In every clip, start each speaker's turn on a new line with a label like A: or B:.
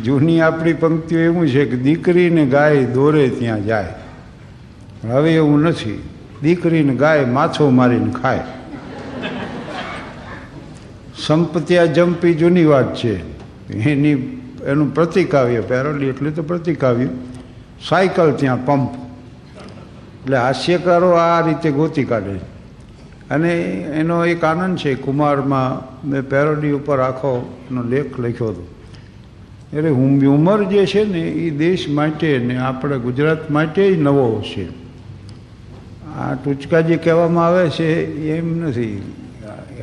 A: જૂની આપણી પંક્તિઓ એવું છે કે દીકરીને ગાય દોરે ત્યાં જાય. હવે એવું નથી. દીકરીને ગાય માછો મારીને ખાય. સંપત્યા જંપી જૂની વાત છે. એની, એનું પ્રતિકાવ્ય પેરોડી એટલે તો પ્રતિકાવ્ય સાયકલ ત્યાં પંપ. એટલે હાસ્યકારો આ રીતે ગોતી કાઢે અને એનો એક આનંદ છે, કુમારમાં મેં પેરોડી ઉપર આખો એનો લેખ લખ્યો હતો. એટલે હ્યુમર જે છે ને એ દેશ માટે ને આપણે ગુજરાત માટે જ નવો છે. આ ટૂચકા જે કહેવામાં આવે છે એમ નથી.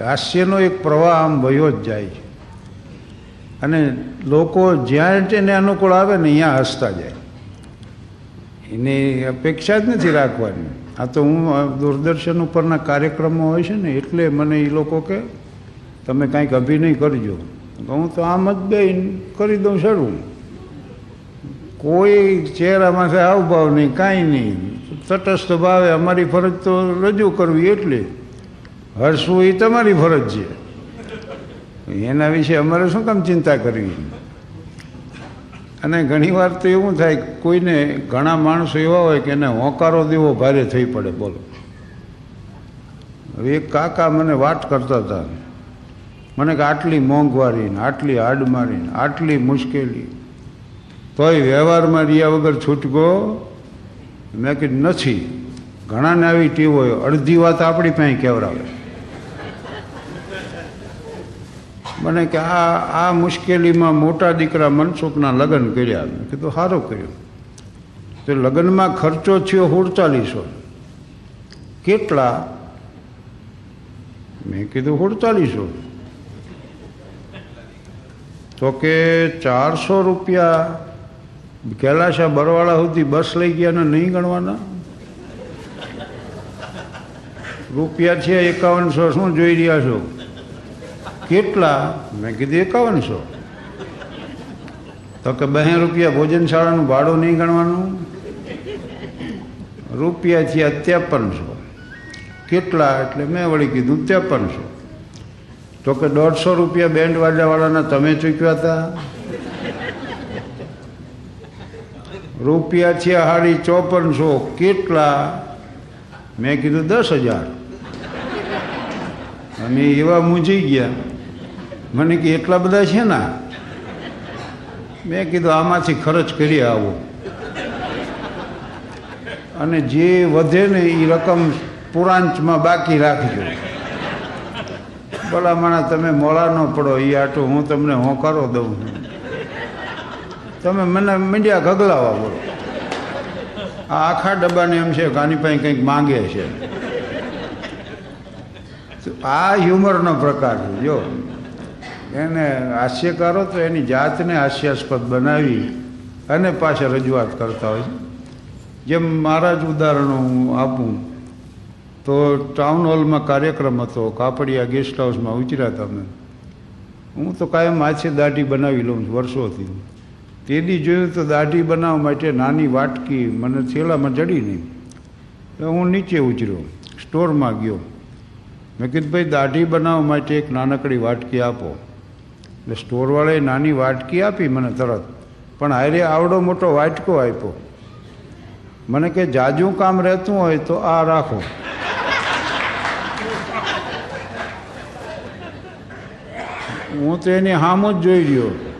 A: હાસ્યનો એક પ્રવાહ આમ વયો જ જાય છે. અને લોકો જ્યાં તેને અનુકૂળ આવે ને ત્યાં હસતા જાય. એની અપેક્ષા જ નથી રાખવાની. આ તો હું દૂરદર્શન ઉપરના કાર્યક્રમો હોય છે ને એટલે મને એ લોકો કે, તમે કાંઈક અભિનય કરજો. હું તો આમ જ બે કરી દઉં શરૂ કોઈ ચહેરામાં હાવભાવ નહીં, કાંઈ નહીં. તટસ્થ ભાવે અમારી ફરજ તો રજૂ કરવી એટલે. હર્ષવું એ તમારી ફરજ છે. એના વિશે અમારે શું કામ ચિંતા કરવી? અને ઘણીવાર તો એવું થાય કોઈને ઘણા માણસો એવા હોય કે એને હોંકારો દેવો ભારે થઈ પડે, બોલો. હવે એક કાકા મને વાત કરતા હતા. મને કે આટલી મોંઘવારી ને આટલી હાડમારી ને આટલી મુશ્કેલી. તોય વ્યવહારમાં રહ્યા વગર છૂટકો? મેં કીધું, નથી. ઘણાને આવી ટીવ હોય, અડધી વાત આપણી પાસે કહેવરાવે મને કે આ આ મુશ્કેલીમાં મોટા દીકરા મનસુખના લગ્ન કર્યા. મેં કીધું સારું કર્યું. તો લગ્નમાં ખર્ચો થયો સુડતાલીસો કેટલા? મેં કીધું સુડતાલીસો તો કે ચારસો રૂપિયા કૈલાશા બરવાળા સુધી બસ લઈ ગયા ને નહીં ગણવાના? રૂપિયા છે એકાવનસો, શું જોઈ રહ્યા છો? કેટલા? મેં કીધું એકાવનસો. તો કે બે રૂપિયા ભોજનશાળાનું ભાડું નહીં ગણવાનું? રૂપિયા થયા ત્રેપનસો. કેટલા? એટલે મેં વળી કીધું ત્રેપનસો. તો કે દોઢસો રૂપિયા બેન્ડ વાજાવાળાના તમે ચૂક્યા હતા રૂપિયા છે હાડી ચોપનસો. કેટલા? મેં કીધું દસ હજાર. અમે એવા મૂંઝી ગયા. મને કે એટલા બધા છે ને? મેં કીધું આમાંથી ખર્ચ કરી આવો. અને જે વધે ને એ રકમ પુરાંચમાં બાકી રાખજો. ભલામણા તમે મોળા ન પડો એ આટું હું તમને હોંકારો દઉં. તમે મને મીડિયા ગગલાવા બોલો. આ આખા ડબ્બાને એમ છે કે આની પાસે કંઈક માંગે છે. આ હ્યુમરનો પ્રકાર છે, જો. એને હાસ્યકારો તો એની જાતને હાસ્યાસ્પદ બનાવી અને પાછા રજૂઆત કરતા હોય જેમ મારા જ ઉદાહરણો હું આપું. તો ટાઉન હોલમાં કાર્યક્રમ હતો, કાપડિયા ગેસ્ટ હાઉસમાં ઉતર્યા તમે હું તો કાયમ માછી દાઢી બનાવી લઉં છું, વર્ષોથી. તેદી જોયું તો દાઢી બનાવવા માટે નાની વાટકી મને થેલામાં જડી નહીં. તો હું નીચે ઉતર્યો, સ્ટોરમાં ગયો. મેં કીધું, ભાઈ, દાઢી બનાવવા માટે એક નાનકડી વાટકી આપો. એટલે સ્ટોરવાળાએ નાની વાટકી આપી મને તરત, પણ હારે આવડો મોટો વાટકો આપ્યો. મને કે, જાજુ કામ રહેતું હોય તો આ રાખો. હું તો એની હામ જ જોઈ રહ્યો.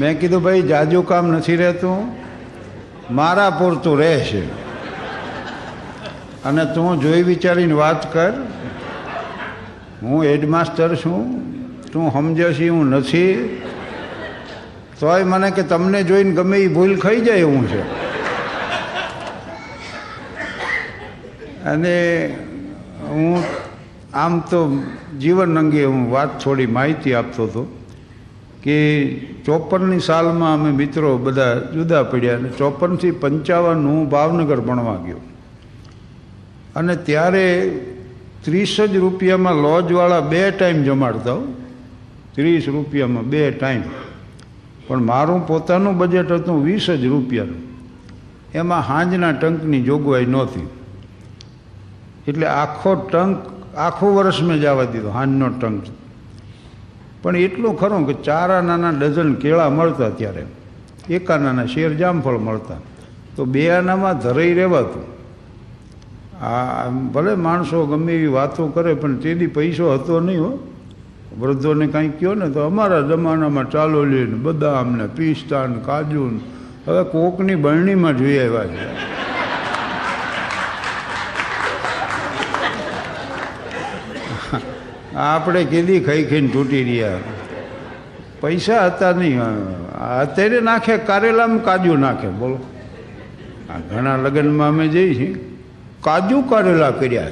A: મેં કીધું, ભાઈ, જાજુ કામ નથી રહેતું. મારા પૂરતું રહેશે. અને તું જોઈ વિચારીને વાત કર. હું હેડમાસ્ટર છું. તું સમજે છે હું નથી. તોય મને કે તમને જોઈને ગમે એ ભૂલ ખાઈ જાય એવું છે. અને હું આમ તો જીવન અંગે હું વાત થોડી માહિતી આપતો હતો કે ચોપનની સાલમાં અમે મિત્રો બધા જુદા પડ્યા અને ચોપનથી પંચાવન હું ભાવનગર ભણવા ગયો. અને ત્યારે ત્રીસ જ રૂપિયામાં લોજવાળા બે ટાઈમ જમાડતા હો. ત્રીસ રૂપિયામાં બે ટાઈમ. પણ મારું પોતાનું બજેટ હતું વીસ જ રૂપિયાનું. એમાં હાંજના ટંકની જોગવાઈ નહોતી. એટલે આખો ટંક આખું વર્ષ મેં જવા દીધો હાંજનો ટંક પણ એટલું ખરું કે ચારા નાના ડઝન કેળા મળતા ત્યારે. એકા નાના શેર જામફળ મળતા. તો બે આનામાં ધરાઈ રહેવાતું. આ ભલે માણસો ગમે એવી વાતો કરે, પણ તેથી પૈસો હતો નહીં હો. વૃદ્ધોને કાંઈ કહો ને તો અમારા જમાનામાં ચાલો લઈને બદામ ને પિસ્તા ને કાજુ હવે કોકની બરણીમાં જોઈ આવ્યા છે. આપણે કીધી ખાઈ ખાઈને તૂટી રહ્યા. પૈસા હતા નહીં. અત્યારે નાખે, કારેલામાં કાજુ નાખે, બોલો. આ ઘણા લગ્નમાં અમે જઈએ છીએ. કાજુ કારેલા કર્યા.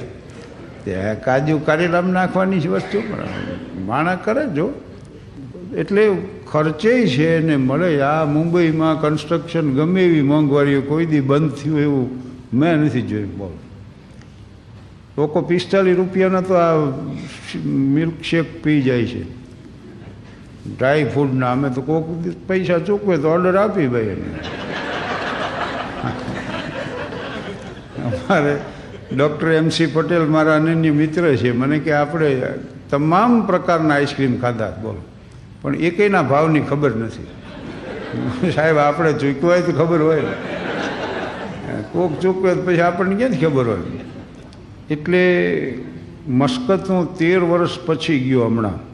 A: તે કાજુ કારેલામાં નાખવાની જ વસ્તુ, પણ માણા કરે જો એટલે ખર્ચે છે ને મળે. આ મુંબઈમાં કન્સ્ટ્રક્શન ગમે એવી મોંઘવારીઓ કોઈ દી બંધ થયું એવું મેં નથી જોયું, બોલો. લોકો પિસ્તાલીસ રૂપિયાના તો આ મિલ્કશેક પી જાય છે. ડ્રાય ફૂડના અમે તો કોક પૈસા ચૂકવે તો ઓર્ડર આપી ભાઈ એને અમારે ડૉક્ટર એમસી પટેલ મારા અનન્ય મિત્ર છે. મને કે આપણે તમામ પ્રકારના આઈસ્ક્રીમ ખાધા, બોલો. પણ એકેયના ભાવની ખબર નથી. સાહેબ, આપણે ચૂકવાય તો ખબર હોય કોક ચૂકવે તો પછી આપણને ક્યાંથી ખબર હોય? એટલે મસ્કતનું તેર વર્ષ પછી ગયો હમણાં.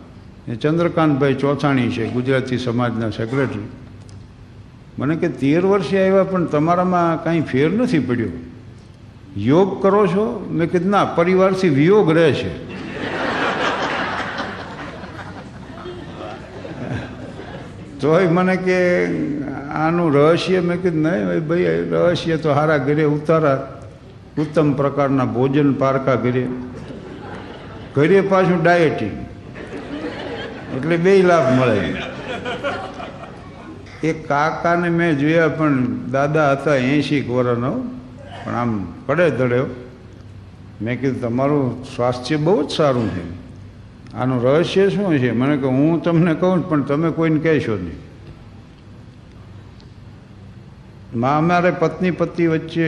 A: ચંદ્રકાંતભાઈ ચોથાણી છે, ગુજરાતી સમાજના સેક્રેટરી મને કે તેર વર્ષે આવ્યા પણ તમારામાં કાંઈ ફેર નથી પડ્યો? યોગ કરો છો? મેં કીધું, ના, પરિવારથી વિયોગ રહે છે. તોય મને કે, આનું રહસ્ય? મેં કીધું, નહીં ભાઈ, રહસ્ય તો હારા ઘરે ઉતારા. ઉત્તમ પ્રકારના ભોજન પારકા ઘરે. ઘરે પાછું ડાયટિંગ એટલે બે લાભ મળે. એ કાકાને મેં જોયા પણ દાદા હતા એંશી વર્ષનો પણ આમ પડે ધડ્યો મેં કીધું, તમારું સ્વાસ્થ્ય બહુ જ સારું છે. આનું રહસ્ય શું છે? મને કે હું તમને કહું પણ તમે કોઈને કહેશો નહીં. મા, અમારે પત્ની પતિ વચ્ચે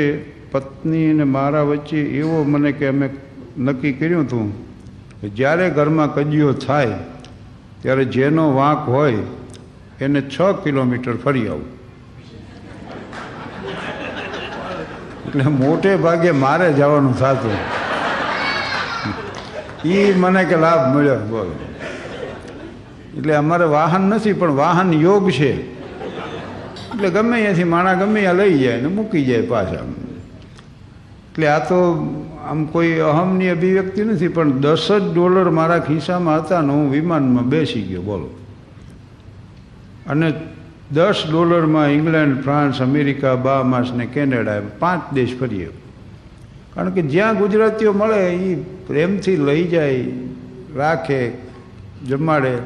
A: પત્ની અને મારા વચ્ચે એવો મને કે અમે નક્કી કર્યું હતું કે જ્યારે ઘરમાં કજિયો થાય, ત્યારે જેનો વાંક હોય, એને છ કિલોમીટર ફરી આવું. એટલે મોટે ભાગે મારે જવાનું થતું. એ મને કે લાભ મળ્યો, બોલો. એટલે અમારે વાહન નથી, પણ વાહન યોગ છે. એટલે ગમે ત્યાંથી માણા ગમે ત્યાં લઈ જાય ને મૂકી જાય પાછા. એટલે આ તો આમ કોઈ અહમની અભિવ્યક્તિ નથી, પણ દસ જ ડોલર મારા ખિસ્સામાં હતા ને હું વિમાનમાં બેસી ગયો, બોલો. અને દસ ડોલરમાં ઇંગ્લેન્ડ, ફ્રાન્સ, અમેરિકા બામાસ ને કેનેડા એમ પાંચ દેશ ફરીએ કારણ કે જ્યાં ગુજરાતીઓ મળે એ પ્રેમથી લઈ જાય, રાખે, જમાડે,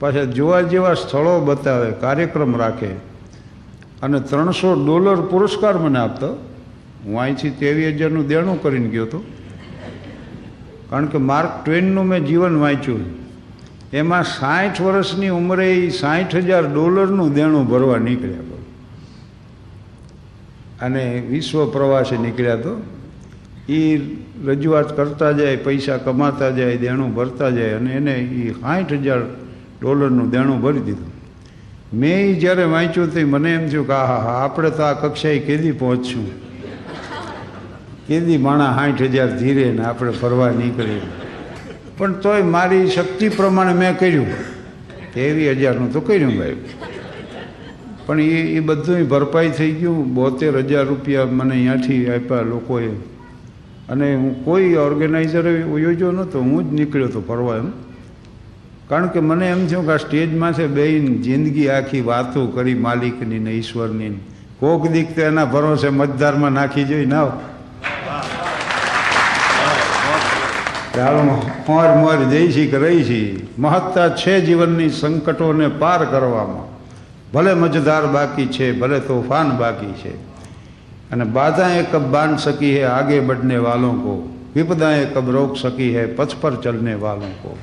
A: પાછા જોવા જેવા સ્થળો બતાવે, કાર્યક્રમ રાખે. અને ત્રણસો ડોલર પુરસ્કાર મને આપતો. હું અહીંથી ત્રેવીસ હજારનું દેણું કરીને ગયો હતો. કારણ કે માર્ક ટ્વેનનું મેં જીવન વાંચ્યું. એમાં સાઠ વર્ષની ઉંમરે એ સાઠ હજાર ડોલરનું દેણું ભરવા નીકળ્યા બોલો અને વિશ્વ પ્રવાસે નીકળ્યા તો. એ રજૂઆત કરતા જાય, પૈસા કમાતા જાય, દેણું ભરતા જાય અને એને એ સાઠ હજાર ડોલરનું દેણું ભરી દીધું. મેં એ જ્યારે વાંચ્યું તે મને એમ થયું કે હા હા આપણે તો આ કક્ષાએ કેદી પહોંચશું કેદી માણા સાઠ હજાર ધીરે ને આપણે ફરવા નીકળીએ. પણ તોય મારી શક્તિ પ્રમાણે મેં કર્યું. તેવી હજારનું તો કર્યું ભાઈ. પણ એ એ બધું ભરપાઈ થઈ ગયું. બોતેર હજાર રૂપિયા મને અહીંયાથી આપ્યા લોકોએ. અને હું કોઈ ઓર્ગેનાઇઝર યોજ્યો નહોતો. હું જ નીકળ્યો હતો ફરવા એમ. કારણ કે મને એમ થયું કે આ સ્ટેજમાંથી બેહીને જિંદગી આખી વાતો કરી માલિકની ને ઈશ્વરની. કોક દીક તો એના ભરોસે મતદારમાં નાખી જોઈ ના ડાળમાં મોર મોર જઈશી કે રહીશી, મહત્તા છે જીવનની સંકટોને પાર કરવામાં. ભલે મજદાર બાકી છે, ભલે તોફાન બાકી છે. અને બાધાએ કબ બાંધ શકી હે, આગે બઢને વાલો કો. વિપદાએ કબ રોક શકી હે પથ પર ચલને વાલો કો.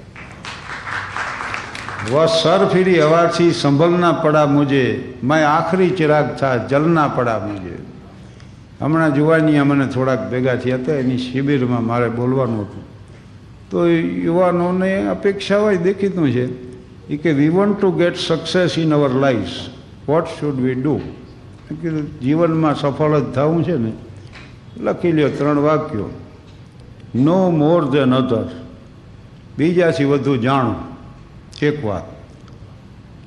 A: वह सर फिरी हवासी संभलना पड़ा मुझे मैं आखिरी चिराग था जलना पड़ा मुझे હમણાં જુવાનીયા મને થોડાક ભેગા થયા હતા, એની શિબિરમાં મારે બોલવાનું હતું. તો યુવાનોને અપેક્ષા હોય દેખીતું છે. એ કે we want to get success in our life what should we do કીધું, જીવનમાં સફળ જ થવું છે ને. લખી લ્યો ત્રણ વાક્યો. નો મોર ધેન અધર બીજાથી વધુ જાણો. એક વાત.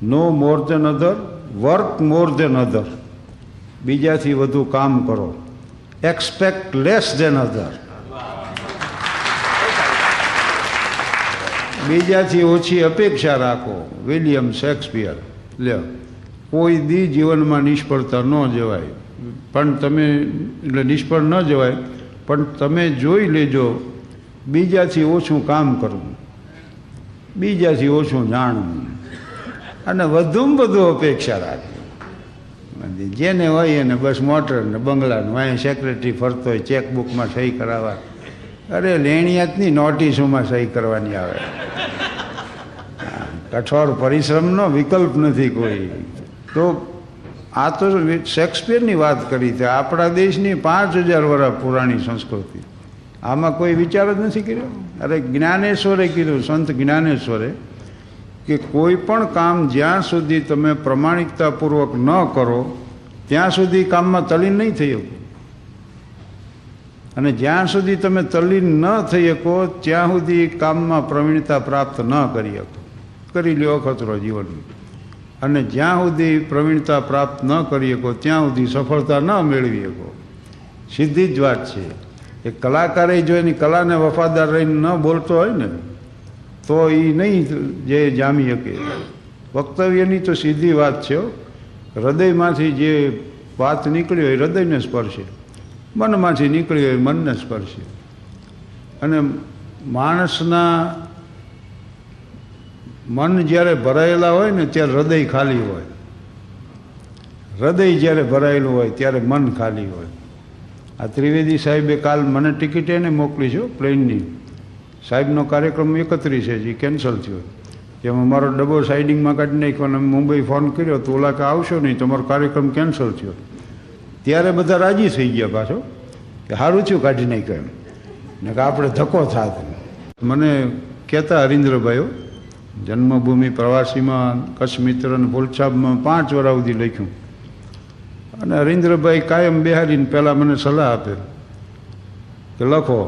A: No more than other work more than other બીજાથી વધુ કામ કરો. એક્સપેક્ટ લેસ ધેન અધર બીજાથી ઓછી અપેક્ષા રાખો, વિલિયમ શેક્સપિયર. લ્યો, કોઈ દી જીવનમાં નિષ્ફળતા ન જવાય. પણ તમે, એટલે નિષ્ફળ ન જવાય, પણ તમે જોઈ લેજો, બીજાથી ઓછું કામ કરવું, બીજાથી ઓછું જાણવું, અને વધુમાં વધુ અપેક્ષા રાખવી જેને હોય એને બસ મોટર ને બંગલાનું અહીંયા સેક્રેટરી ફરતો હોય ચેકબુકમાં સહી કરાવવા. અરે, લેણિયાતની નોટિસોમાં સહી કરવાની આવે. કઠોર પરિશ્રમનો વિકલ્પ નથી કોઈ. તો આ તો શેક્સપિયરની વાત કરી છે. આપણા દેશની પાંચ હજાર વર્ષ પુરાણી સંસ્કૃતિ. આમાં કોઈ વિચાર જ નથી કર્યો? અરે, જ્ઞાનેશ્વરે કીધું, સંત જ્ઞાનેશ્વરે, કે કોઈ પણ કામ જ્યાં સુધી તમે પ્રમાણિકતાપૂર્વક ન કરો, ત્યાં સુધી કામમાં તલીન નહીં થઈ અને જ્યાં સુધી તમે તલ્લીન ન થઈ શકો, ત્યાં સુધી કામમાં પ્રવીણતા પ્રાપ્ત ન કરી શકો. કરી લ્યો અખતરો જીવન અને જ્યાં સુધી પ્રવીણતા પ્રાપ્ત ન કરી શકો, ત્યાં સુધી સફળતા ન મેળવી શકો. સીધી જ વાત છે. એ કલાકારે જો એની કલાને વફાદાર રહીને ન બોલતો હોય ને, તો એ નહીં જે જામી શકે. વક્તવ્યની તો સીધી વાત છે હૃદયમાંથી જે વાત નીકળી હોય હૃદયને સ્પર્શે. મનમાંથી નીકળી હોય મનને સ્પર્શે. અને માણસના મન જ્યારે ભરાયેલા હોય ને ત્યારે હૃદય ખાલી હોય. હૃદય જ્યારે ભરાયેલું હોય ત્યારે મન ખાલી હોય. આ ત્રિવેદી સાહેબે કાલ મને ટિકિટ એને મોકલી છે પ્લેનની. સાહેબનો કાર્યક્રમ એકત્રીસ છે, જે કેન્સલ થયો. જેમાં મારો ડબ્બો સાઇડિંગમાં કાઢી નાખ્યો અને મુંબઈ ફોન કર્યો, તો ઓલા કે આવશો નહીં? તમારો કાર્યક્રમ કેન્સલ થયો. ત્યારે બધા રાજી થઈ ગયા પાછો કે સારું થયું કાઢી નાખ્યો એમ. ને કે આપણે ધક્કો થાત મને કહેતા હરીન્દ્રભાઈઓ, જન્મભૂમિ પ્રવાસીમાં કચ્છ મિત્ર અને ફૂલછાપમાં પાંચ વરા સુધી લખ્યું. અને હરીન્દ્રભાઈ કાયમ બેહારીને પહેલાં મને સલાહ આપે કે લખો.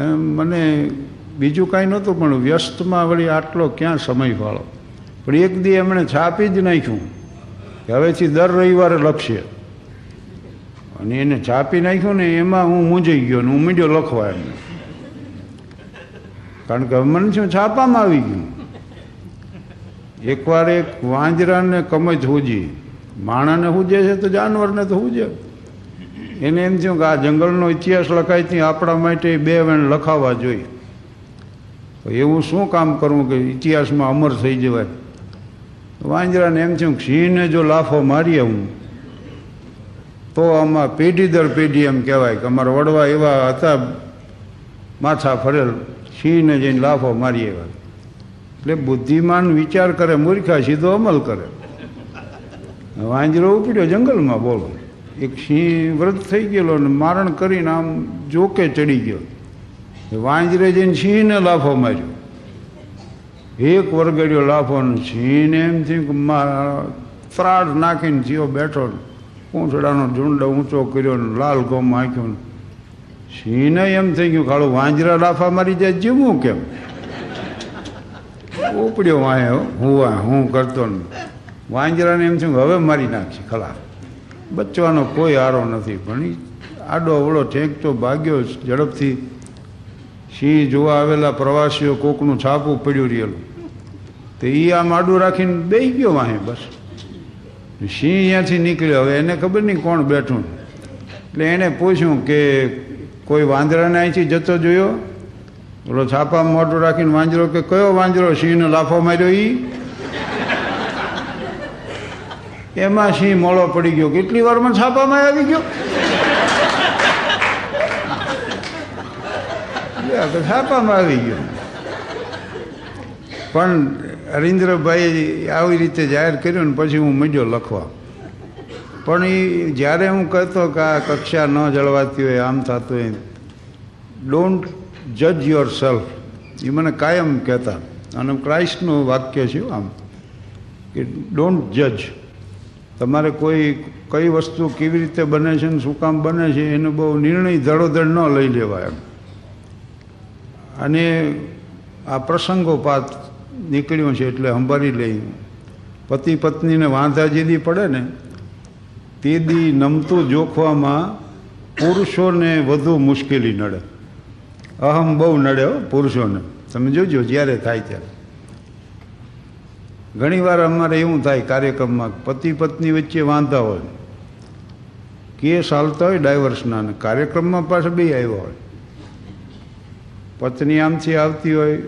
A: એમ મને બીજું કાંઈ નહોતું, પણ વ્યસ્તમાં વળી આટલો ક્યાં સમય ફાળો પણ એક દી એમણે છાપી જ નાખ્યું કે હવેથી દર રવિવારે લખશે. અને એને છાપી નાખ્યું ને એમાં હું મૂંઝાઈ ગયો હું મીડિયો લખવા એમને કારણ કે મને શું છાપામાં આવી ગયું. એકવાર એક વાંજરાને કમજ હુજી. માણાને હુજે છે તો જાનવરને તો હુજે. એને એમ થયું કે આ જંગલનો ઇતિહાસ લખાય ત્યાં આપણા માટે બે વેણ લખાવા જોઈએ. એવું શું કામ કરવું કે ઇતિહાસમાં અમર થઈ જવાય? વાંજરાને એમ થયું સિંહને જો લાફો મારીએ હું તો આમાં પેઢી દર પેઢી એમ કહેવાય કે અમારા વડવા એવા હતા, માથા ફરેલ સિંહને જઈને લાફો મારી એવા એટલે બુદ્ધિમાન વિચાર કરે, મૂર્ખા સીધો અમલ કરે. વાંજરો ઉપડ્યો જંગલમાં, બોલો. એક સિંહ વ્રત થઈ ગયેલો અને મારણ કરીને આમ જોકે ચડી ગયો. વાંજરે જઈને સિંહને લાફો માર્યો. એક વરગડ્યો લાફો સિંહને એમ થયું કે મા ત્રાડ નાખીને જીવો બેઠો પૂંછડાનો ઝુંડ ઊંચો કર્યો ને લાલ ગોમ આંખ્યો ને. સિંહને એમ થઈ ગયું કાળું વાંજરા લાફા મારી જાય જીવવું કેમ? ઉપડ્યો વાંહે, હું હું કરતો વાંજરાને એમ થયું હવે મારી નાખશે ખલા બચવાનો કોઈ આરો નથી, પણ આડો અવળો ઠેકતો ભાગ્યો ઝડપથી. સિંહ જોવા આવેલા પ્રવાસીઓ કોકનું છાપું પડ્યું રહેલું. તો એ આમ આડું રાખીને બે ગયો વાંહે, બસ. સિંહ અહીંયાથી નીકળ્યો. હવે એને ખબર નહીં કોણ બેઠું. એટલે એણે પૂછ્યું કે કોઈ વાંદરાને અહીંથી જતો જોયો? ઓલો છાપામાં મોટું રાખીને વાંજરો કે કયો વાંજરો? સિંહનો લાફો માર્યો એ એમાં સિંહ મોળો પડી ગયો. કેટલી વારમાં છાપામાં આવી ગયો? છાપામાં આવી ગયો. પણ હરીન્દ્રભાઈ આવી રીતે જાહેર કર્યું ને પછી હું મીડ્યો લખવા. પણ એ જ્યારે હું કહેતો કે આ કક્ષા ન જળવાતી હોય, આમ થતું હોય ડોન્ટ જજ યોર સેલ્ફ એ મને કાયમ કહેતા. અને ક્રાઇસ્ટનું વાક્ય છે આમ, કે ડોન્ટ જજ તમારે કોઈ, કઈ વસ્તુ કેવી રીતે બને છે ને શું કામ બને છે, એનો બહુ નિર્ણય ધડોધડ ન લઈ લેવાય એમ. અને આ પ્રસંગોપાત નીકળ્યું છે એટલે સંભાળી લઈ. પતિ પત્નીને વાંધા જે દી પડે ને, તે દી નમતું જોખવામાં પુરુષોને વધુ મુશ્કેલી નડે. અહમ બહુ નડે પુરુષોને. તમે જોજો જ્યારે થાય ત્યારે. ઘણીવાર અમારે એવું થાય કાર્યક્રમમાં પતિ પત્ની વચ્ચે વાંધા હોય. કેસ હાલતા હોય ડાયવર્સના કાર્યક્રમમાં પાછા બે આવ્યા હોય. પત્ની આમથી આવતી હોય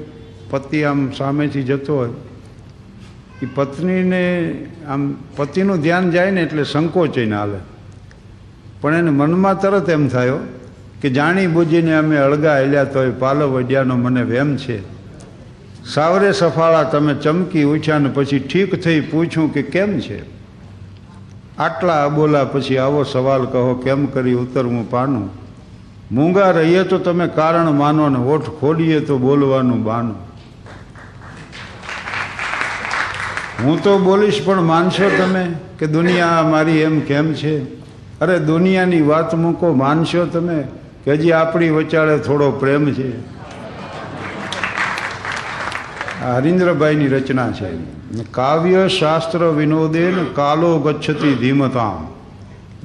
A: પતિ આમ સામેથી જતો હોય એ પત્નીને આમ પતિનું ધ્યાન જાય ને એટલે સંકોચીને હાલે. પણ એને મનમાં તરત એમ થયો કે જાણી બુજીને અમે અળગા હેલ્યા તોય પાલો વડ્યાનો મને વેમ છે. સાવરે સફાળા તમે ચમકી ઉઠ્યા ને પછી ઠીક થઈ પૂછ્યું કે કેમ છે? આટલા અબોલા પછી આવો સવાલ કહો, કેમ કરી ઉતરવું પાનું? મૂંગા રહીએ તો તમે કારણ માનો ને હોઠ ખોડીએ તો બોલવાનું બાનું. હું તો બોલીશ, પણ માનશો તમે કે દુનિયા મારી એમ કેમ છે? અરે, દુનિયાની વાત મૂકો, માનશો તમે કે હજી આપણી વચાળે થોડો પ્રેમ છે? આ હરીન્દ્રભાઈની રચના છે. કાવ્ય શાસ્ત્ર વિનોદેન કાલો ગચ્છતી ધીમતામ.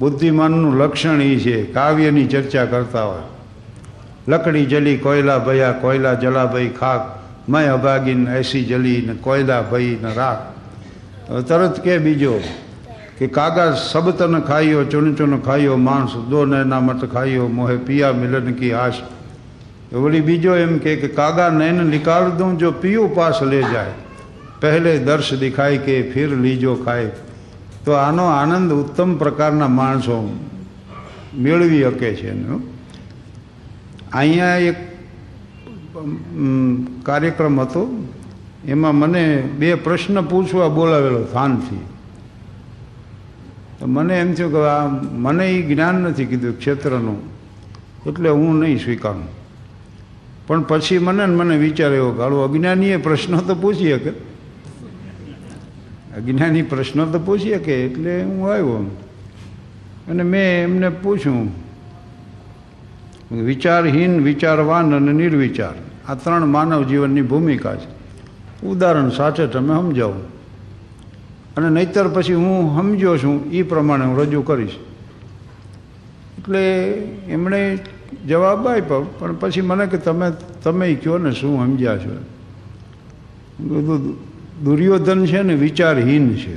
A: બુદ્ધિમાનનું લક્ષણ એ છે, કાવ્યની ચર્ચા કરતા હોય. લકડી જલી કોયલા ભયા, કોયલા જલાભાઈ ખાક. મય અભાગીન એસી જલી ને કોયલા ભઈ ને રાખ. તરત કે બીજો કે કાગા સબતન ખાઈયો ચૂન ચૂન ખાઈયો માણસ દો નૈના મત ખાઈયો મોહે પિયા મિલન કી આશ. વળી બીજો એમ કે કે કાગા નૈન નિકાલ દઉં જો પિયું પાસ લે જાય. પહેલે દર્શ દેખાય કે ફિર લીજો ખાય. તો આનો આનંદ ઉત્તમ પ્રકારના માણસો મેળવી શકે છે એનું અહીંયા એક કાર્યક્રમ હતો. એમાં મને બે પ્રશ્ન પૂછવા બોલાવેલો થાનથી તો મને એમ થયું કે આ મને એ જ્ઞાન નથી કીધું ક્ષેત્રનું, એટલે હું નહીં સ્વીકારું. પણ પછી મને મને વિચાર એવો કે હાલો, અજ્ઞાનીએ પ્રશ્નો તો પૂછી શકે અજ્ઞાની પ્રશ્નો તો પૂછી શકે એટલે હું આવ્યો. અને મેં એમને પૂછ્યું, વિચારહીન વિચારવાન અને નિર્વિચાર. આ ત્રણ માનવ જીવનની ભૂમિકા છે. ઉદાહરણ સાથે તમે સમજાવો. અને નહીતર પછી હું સમજ્યો છું એ પ્રમાણે હું રજૂ કરીશ. એટલે એમણે જવાબ આપ્યો, પણ પછી મને કે તમે તમે કહો ને શું સમજ્યા છો? કીધું, દુર્યોધન છે ને વિચારહીન છે.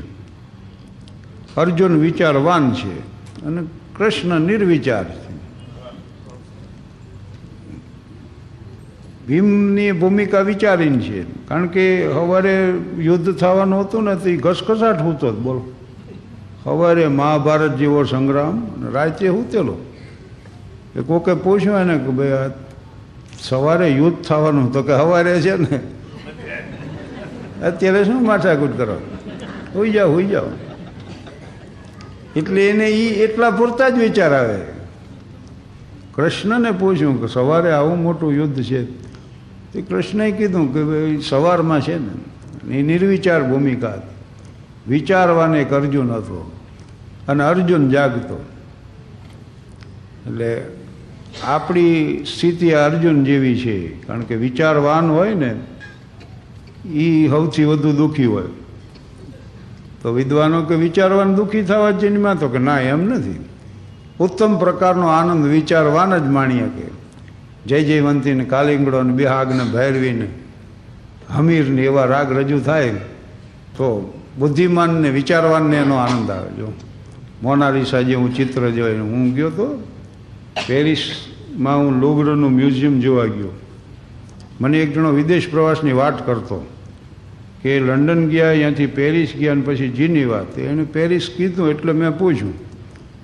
A: અર્જુન વિચારવાન છે. અને કૃષ્ણ નિર્વિચાર છે. ભીમની ભૂમિકા વિચારીને છે. કારણ કે સવારે યુદ્ધ થવાનું હતું ને તો એ ઘસઘસાટ હોતો જ, બોલો. સવારે મહાભારત જેવો સંગ્રામ રાતે હુતેલો. એ કોકે પૂછ્યું એને કે ભાઈ, આ સવારે યુદ્ધ થવાનું તો કે સવારે છે ને? અત્યારે શું માથાકૂટ કરો? હોઈ જાઓ હોઈ જાઓ. એટલે એને એ એટલા પૂરતા જ વિચાર આવે. કૃષ્ણને પૂછ્યું કે સવારે આવું મોટું યુદ્ધ છે? તે કૃષ્ણએ કીધું કે ભાઈ સવારમાં છે ને, એ નિર્વિચાર ભૂમિકા હતી. વિચારવાને એક અર્જુન હતો અને અર્જુન જાગતો. એટલે આપણી સ્થિતિ અર્જુન જેવી છે, કારણ કે વિચારવાન હોય ને એ સૌથી વધુ દુઃખી હોય. તો વિદ્વાનો કે વિચારવાન દુઃખી થવા જન્મા તો કે ના, એમ નથી. ઉત્તમ પ્રકારનો આનંદ વિચારવાન જ માણી કે. જય જયવંતીને કાલિંગડો ને બિહાગને ભૈરવીને હમીરને એવા રાગ રજૂ થાય તો બુદ્ધિમાનને વિચારવાનને એનો આનંદ આવે. જો મોનાલિસા જે હું ચિત્ર જોઈને હું ગયો તો પેરિસમાં હું લુગડનું મ્યુઝિયમ જોવા ગયો. મને એક જણો વિદેશ પ્રવાસની વાત કરતો કે લંડન ગયા અહીંયાથી પેરિસ ગયા અને પછી જીનીવા તો એણે પેરિસ કીધું એટલે મેં પૂછ્યું.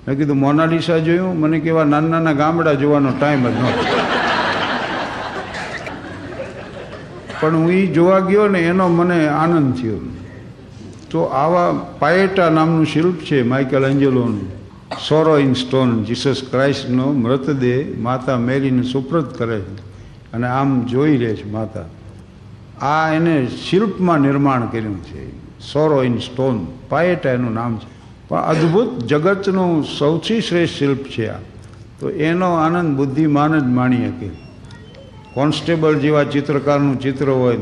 A: મેં કીધું, મોનાલિસા જોયું? મને કેવા નાના નાના ગામડા જોવાનો ટાઈમ જ નહોતો. પણ હું એ જોવા ગયો ને એનો મને આનંદ થયો. તો આવા પાયેટા નામનું શિલ્પ છે માઇકલ એન્જેલોનું સોરો ઇન સ્ટોન, જીસસ ક્રાઇસ્ટનો મૃતદેહ માતા મેરીને સુપ્રત કરે છે અને આમ જોઈ રહે છે માતા. આ એને શિલ્પમાં નિર્માણ કર્યું છે, સોરો ઇન સ્ટોન, પાયેટા એનું નામ છે. પણ અદ્ભુત જગતનું સૌથી શ્રેષ્ઠ શિલ્પ છે આ. તો એનો આનંદ બુદ્ધિમાન જ માણી શકે. કોન્સ્ટેબલ જેવા ચિત્રકારનું ચિત્ર હોય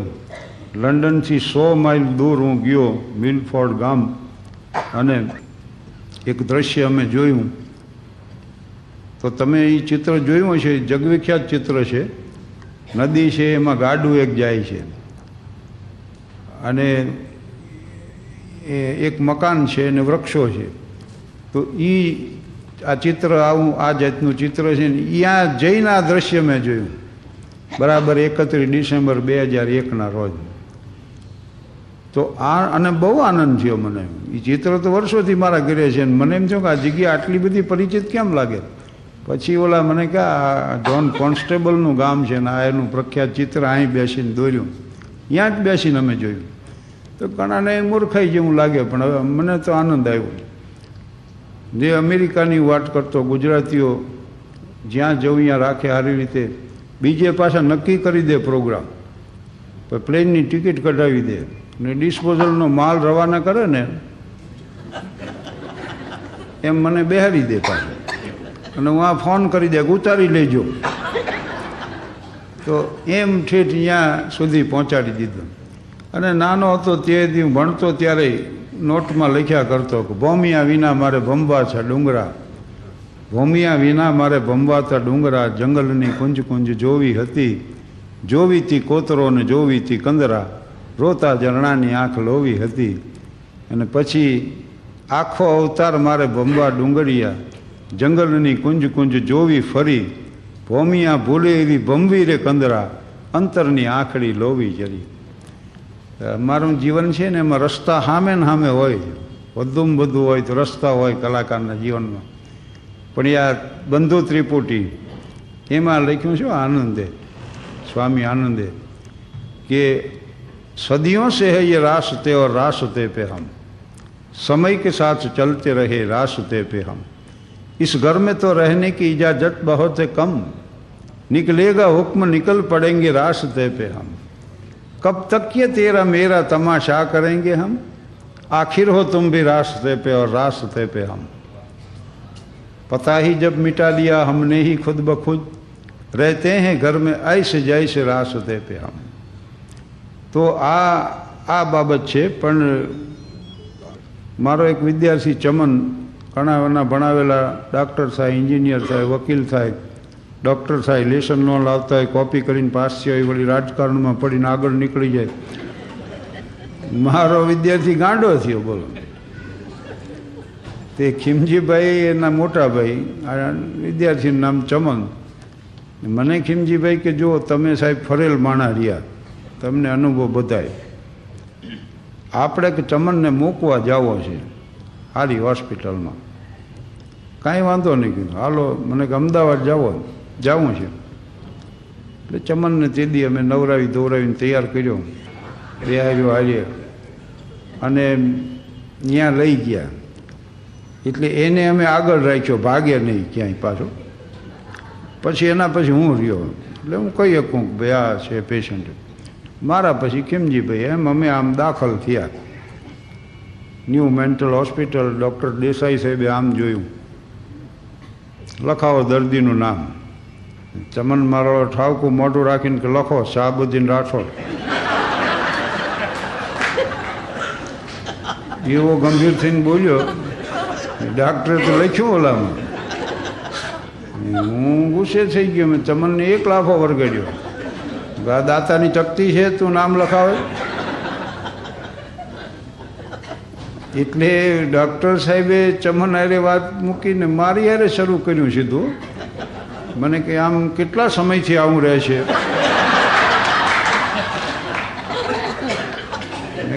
A: લંડનથી સો માઇલ દૂર હું ગયો મિલફોર્ડ ગામ અને એક દ્રશ્ય અમે જોયું. તો તમે એ ચિત્ર જોયું હશે જગવિખ્યાત ચિત્ર છે. નદી છે, એમાં ગાડું એક જાય છે. અને એ એક મકાન છે અને વૃક્ષો છે. તો એ આ ચિત્ર આવું, આ જાતનું ચિત્ર છે ને ત્યાં જઈને આ દ્રશ્ય મેં જોયું. બરાબર એકત્રીસ ડિસેમ્બર બે હજાર એકના રોજ. તો આ અને બહુ આનંદ થયો મને. એ ચિત્ર તો વર્ષોથી મારા ઘરે છે મને એમ થયું કે આ જગ્યા આટલી બધી પરિચિત કેમ લાગે? પછી ઓલા મને કે આ જોન કોન્સ્ટેબલનું ગામ છે ને આ એનું પ્રખ્યાત ચિત્ર અહીં બેસીને દોર્યું. ત્યાં જ બેસીને અમે જોયું. તો ઘણાને મૂર્ખાઈ જેવું લાગે, પણ હવે મને તો આનંદ આવ્યો. જે અમેરિકાની વાત કરતો ગુજરાતીઓ જ્યાં જવું, ત્યાં રાખે સારી રીતે બીજે પાછા નક્કી કરી દે પ્રોગ્રામ. પણ પ્લેનની ટિકિટ કઢાવી દે. ને ડિસ્પોઝલનો માલ રવાના કરે ને, એમ મને બેહારી દે પાછું. અને હું આ ફોન કરી દે, ઉતારી લેજો. તો એમ ઠેઠ ત્યાં સુધી પહોંચાડી દીધો. અને નાનો હતો તેથી હું ભણતો ત્યારે નોટમાં લખ્યા કરતો કે, ભોમિયા વિના મારે ભંબા છે ડુંગરા. ભોમિયા વિના મારે ભમવાતા ડુંગરા જંગલની કુંજ કુંજ જોવી હતી. જોવીતી કોતરો ને જોવીતી કંદરા, રોતા ઝરણાની આંખ લોવી હતી. અને પછી આખો અવતાર મારે ભમવા ડુંગરિયા જંગલની કુંજ કુંજ જોવી ફરી. ભોમિયા ભૂલે એવી ભમવી રે કંદરા, અંતરની આંખડી લોવી જરી. મારું જીવન છે ને એમાં રસ્તા સામે ને સામે હોય. વધુમાં બધું હોય તો રસ્તા હોય કલાકારના જીવનમાં. પણ बंधु त्रिपुटी ત્રિપુટી, એમાં आनंदे स्वामी आनंदे के सदियों से है ये रास्ते और રાસતે पे हम समय के साथ चलते रहे रास्ते पे हम इस घर में तो रहने की इजाज़त बहुत है कम निकलेगा हुक्म निकल पड़ेंगे रास्ते पे हम कब तक ये तेरा मेरा तमाशा करेंगे हम आखिर हो तुम भी रास्ते पे और रास्ते पे हम पता ही जब मिटा लिया हमने ही खुद ब खुद रहते हैं घर में ऐसे जैसे रास्ते पे हम તો આ આ બાબત છે પણ મારો એક વિદ્યાર્થી ચમન ઘણા એના ભણાવેલા ડાક્ટર થાય એન્જિનિયર થાય વકીલ થાય ડૉક્ટર થાય લેસન ન લાવતા હોય કોપી કરીને પાસ થયો હોય વળી રાજકારણમાં પડીને આગળ નીકળી જાય મારો વિદ્યાર્થી ગાંડો થયો બોલો તે ખીમજીભાઈ એના મોટા ભાઈ આ વિદ્યાર્થીનું નામ ચમન. મને ખીમજીભાઈ કે જો તમે સાહેબ ફરેલ માણા રહ્યા. તમને અનુભવ બધાય. આપણે કે ચમનને મૂકવા જાવો છે હારી હોસ્પિટલમાં. કાંઈ વાંધો નહીં કીધું. હાલો, મને કે અમદાવાદ જાવો. જવું છે. એટલે ચમનને તે દી અમે નવરાવી દોરાવીને તૈયાર કર્યો. બે રહ્યો હારીએ અને ત્યાં લઈ ગયા. એટલે એને અમે આગળ રાખ્યો, ભાગે નહીં ક્યાંય પાછો. પછી એના પછી હું રહ્યો. એટલે હું કહી શકું કે ભાઈ આ છે પેશન્ટ મારા પછી ખીમજીભાઈ, એમ અમે આમ દાખલ થયા. New mental hospital doctor Desai સાહેબે આમ જોયું. લખાવો દર્દીનું નામ. ચમન મારો ઠાવકું મોઢું રાખીને કે લખો, શાહબુદ્દીન રાઠોડ. એવો ગંભીર થઈને બોલ્યો. ડાક્ટરે તો લખ્યું ઓલામાં. હું ગુસ્સે થઈ ગયો, મેં ચમનને એક લાફો વરગાડ્યો. આ દાતાની ચકતી છે, તું નામ લખાવે. એટલે ડૉક્ટર સાહેબે ચમન હારે વાત મૂકીને મારી હારે શરૂ કર્યું સીધું. મને કે આમ કેટલા સમયથી આવું રહે છે?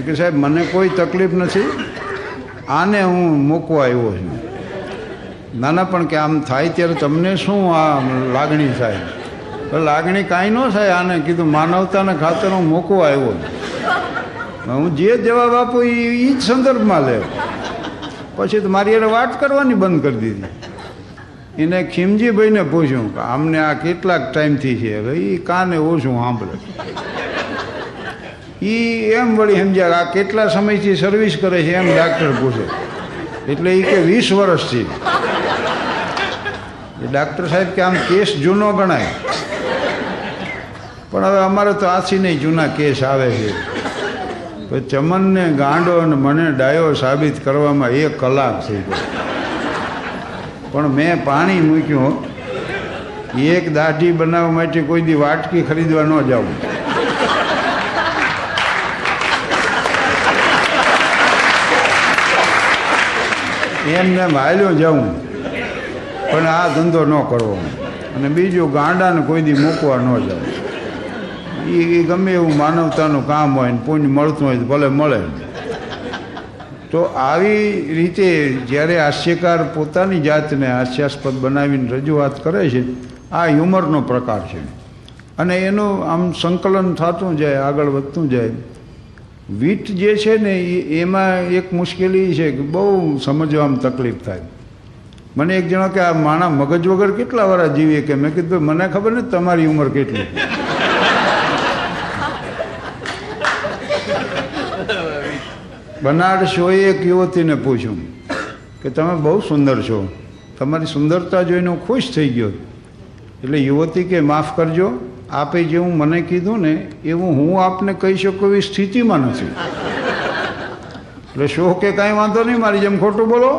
A: કે સાહેબ, મને કોઈ તકલીફ નથી. આને હું મૂકવા આવ્યો છું. નાના પણ કે આમ થાય ત્યારે તમને શું આ લાગણી થાય? લાગણી કાંઈ ન થાય આને કીધું, માનવતાના ખાતર હું મૂકવા આવ્યો હું જે જવાબ આપું એ એ જ સંદર્ભમાં લે. પછી તો મારી એને વાત કરવાની બંધ કરી દીધી. એને ખીમજીભાઈને પૂછ્યું કે આમને આ કેટલાક ટાઈમથી છે? હવે એ કાને ઓછું સાંભળે. એ એમ વળી સમજ્યા આ કેટલા સમયથી સર્વિસ કરે છે એમ ડાક્ટર પૂછે. એટલે એ કે વીસ વર્ષથી ડાક્ટર સાહેબ કે આમ કેસ જૂનો ગણાય. પણ હવે અમારે તો આથી નહીં જૂના કેસ આવે છે. તો ચમનને ગાંડો અને મને ડાયો સાબિત કરવામાં એક કલાક થઈ ગયો. પણ મેં પાણી મૂક્યું. એક દાઢી બનાવવા માટે કોઈ દી વાટકી ખરીદવા ન જાવું એમને હાલ્યો જાઉં. પણ આ ધંધો ન કરવો. અને બીજું ગાંડાને કોઈ દી મૂકવા ન જાવ એ ગમે એવું માનવતાનું કામ હોય ને પુણ્ય મળતું હોય ભલે મળે. તો આવી રીતે જ્યારે હાસ્યકાર પોતાની જાતને હાસ્યાસ્પદ બનાવીને રજૂઆત કરે છે, આ હ્યુમરનો પ્રકાર છે. અને એનું આમ સંકલન થતું જાય, આગળ વધતું જાય. વીટ જે છે ને એમાં એક મુશ્કેલી છે કે બહુ સમજવામાં તકલીફ થાય. મને એક જણા કે, આ માણા મગજ વગર કેટલા વાળા જીવીએ કે મેં કીધું મને ખબર ને તમારી ઉંમર કેટલી. બનાડ શોએ એક યુવતીને પૂછ્યું કે, તમે બહુ સુંદર છો. તમારી સુંદરતા જોઈને હું ખુશ થઈ ગયો એટલે યુવતી કે, માફ કરજો. આપે જેવું મને કીધું ને એવું હું આપને કહી શકું એવી સ્થિતિમાં નથી. એટલે શો કે કાંઈ વાંધો નહીં, મારી જેમ ખોટું બોલો?